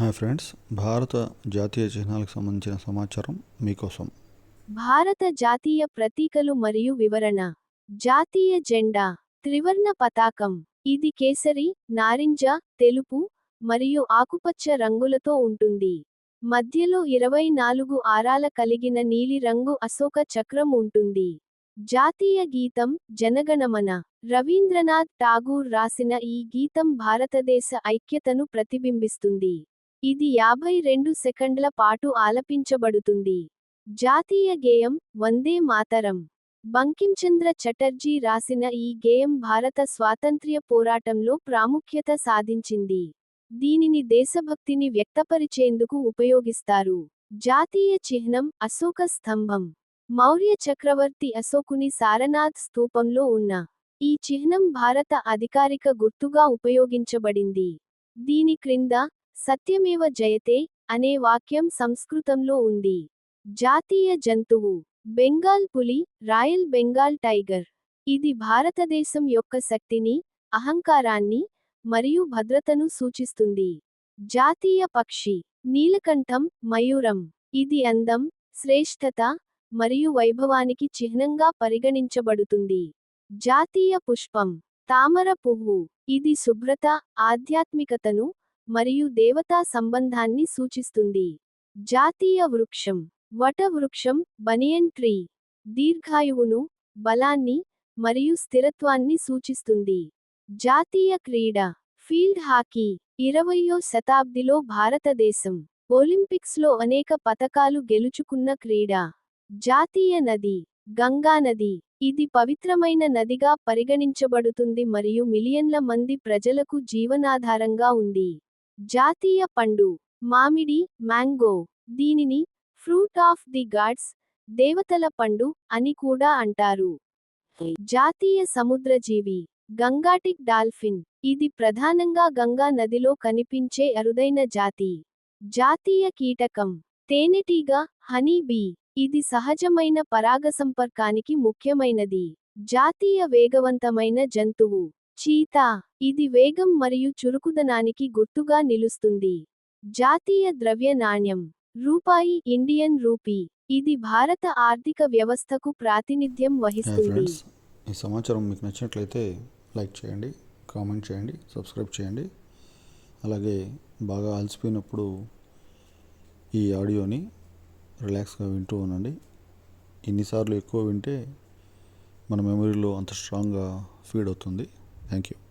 Hi friends భారత జాతీయ చిహ్నాలకు సంబంధించిన సమాచారం మీకోసం. భారత జాతీయ ప్రతీకలు మరియు వివరణ. జాతీయ జెండా త్రివర్ణ పతాకం. ఇది కేసరి నారింజ తెలుపు మరియు ఆకుపచ్చ రంగులతో ఉంటుంది. మధ్యలో ఇరవై నాలుగు ఆరాల కలిగిన నీలిరంగు అశోక చక్రం ఉంటుంది. జాతీయ గీతం జనగణమన. రవీంద్రనాథ్ ఠాగూర్ రాసిన ఈ గీతం భారతదేశ ఐక్యతను ప్రతిబింబిస్తుంది. ఇది యాభై రెండు సెకండ్ల పాటు ఆలపించబడుతుంది. జాతీయ గేయం వందే మాతరం. బంకించంద్ర చటర్జీ రాసిన ఈ గేయం భారత స్వాతంత్ర్య పోరాటంలో ప్రాముఖ్యత సాధించింది. దీనిని దేశభక్తిని వ్యక్తపరిచేందుకు ఉపయోగిస్తారు. జాతీయ చిహ్నం అశోక స్తంభం. మౌర్య చక్రవర్తి అశోకుని సారనాథ్ స్థూపంలో ఉన్న ఈ చిహ్నం భారత అధికారిక గుర్తుగా ఉపయోగించబడింది. దీని క్రింద సత్యమేవ జయతే అనే వాక్యం సంస్కృతంలో ఉంది. జాతీయ జంతువు బెంగాల్ పులి రాయల్ బెంగాల్ టైగర్. ఇది భారతదేశం యొక్క శక్తిని అహంకారాన్ని మరియు భద్రతను సూచిస్తుంది. జాతీయ పక్షి నీలకంఠం మయూరం. ఇది అందం శ్రేష్ఠత మరియు వైభవానికి చిహ్నంగా పరిగణించబడుతుంది. జాతీయ పుష్పం తామర పువ్వు. ఇది శుభ్రత ఆధ్యాత్మికతను మరియు దేవతా సంబంధాన్ని సూచిస్తుంది. జాతీయ వృక్షం. వట వృక్షం బనియన్ ట్రీ. దీర్ఘాయువును బలాన్ని మరియు స్థిరత్వాన్ని సూచిస్తుంది. జాతీయ క్రీడ. Field hockey. ఇరవయో శతాబ్దిలో భారతదేశం. ఒలింపిక్స్లో అనేక పతకాలు గెలుచుకున్న క్రీడ. జాతీయ నది. గంగా నది. ఇది పవిత్రమైన నదిగా పరిగణించబడుతుంది మరియు మిలియన్ల మంది ప్రజలకు జీవనాధారంగా ఉంది. జాతీయ పండు మామిడి మ్యాంగో దీనిని ఫ్రూట్ ఆఫ్ ది గాడ్స్ దేవతల పండు అని కూడా అంటారు. జాతీయ సముద్రజీవి గంగాటిక్ డాల్ఫిన్ ఇది ప్రధానంగా గంగా నదిలో కనిపించే అరుదైన జాతి. జాతీయ కీటకం తేనెటీగ హనీ బీ ఇది సహజమైన పరాగ సంపర్కానికి ముఖ్యమైనది. జాతీయ వేగవంతమైన జంతువు చీతా ఇది వేగం మరియు చురుకుదనానికి గుర్తుగా నిలుస్తుంది. జాతీయ ద్రవ్య నాణ్యం. రూపాయి ఇండియన్ రూపీ. ఇది భారత ఆర్థిక వ్యవస్థకు ప్రాతినిధ్యం వహిస్తుంది. ఈ సమాచారం మీకు నచ్చినట్లయితే లైక్ చేయండి కామెంట్ చేయండి సబ్స్క్రైబ్ చేయండి. అలాగే బాగా అలసిపోయినప్పుడు ఈ ఆడియోని రిలాక్స్గా వింటూ ఉండండి. ఎన్నిసార్లు ఎక్కువ వింటే మన మెమరీలో అంత స్ట్రాంగ్గా ఫీడ్ అవుతుంది. Thank you.